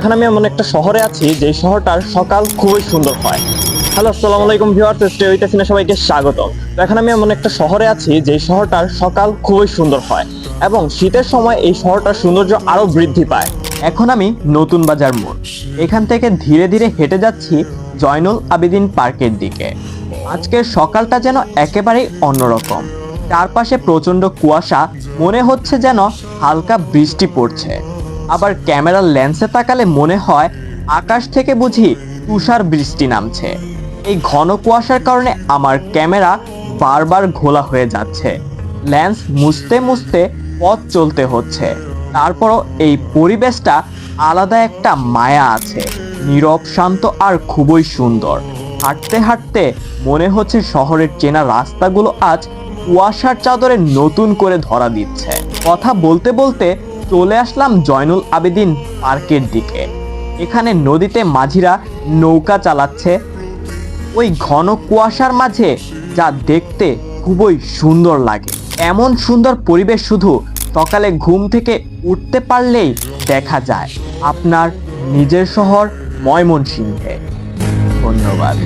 এখন আমি এমন একটা শহরে আছি যে শহরটার সকাল খুবই সুন্দর হয়। হ্যালো আসসালামু আলাইকুম ভিউয়ার্স স্টে হইতেছিনা সবাইকে স্বাগত এখন আমি এমন একটা শহরে আছি যে শহরটার সকাল খুবই সুন্দর হয় এবং শীতের সময় এই শহরটার সৌন্দর্য আরও বৃদ্ধি পায়। এখন আমি নতুন বাজার মোড়। এখান থেকে ধীরে ধীরে হেঁটে যাচ্ছি জয়নুল আবেদিন পার্কের দিকে। আজকের সকালটা যেন একেবারেই অন্যরকম। চারপাশে প্রচণ্ড কুয়াশা, মনে হচ্ছে যেন হালকা বৃষ্টি পড়ছে। আবার ক্যামেরার লেন্সে তাকালে মনে হয় আকাশ থেকে বুঝি তুষার বৃষ্টি নামছে। এই ঘন কুয়াশার কারণে আমার ক্যামেরা বারবার ঘোলা হয়ে যাচ্ছে। লেন্স মুছতে মুছতে পথ চলতে হচ্ছে। তারপরও এই পরিবেশটা আলাদা একটা মায়া আছে। নীরব, শান্ত আর খুবই সুন্দর। হাঁটতে হাঁটতে মনে হচ্ছে শহরের চেনা রাস্তাগুলো আজ কুয়াশার চাদরে নতুন করে ধরা দিচ্ছে। কথা বলতে বলতে চলে আসলাম জয়নুল আবেদিন পার্কের দিকে। এখানে নদীতে মাঝিরা নৌকা চালাচ্ছে। ওই ঘন কুয়াশার মাঝে যা দেখতে খুবই সুন্দর লাগে। এমন সুন্দর পরিবেশ শুধু সকালে ঘুম থেকে উঠতে পারলেই দেখা যায়। আপনার নিজের শহর ময়মনসিংহে। ধন্যবাদ।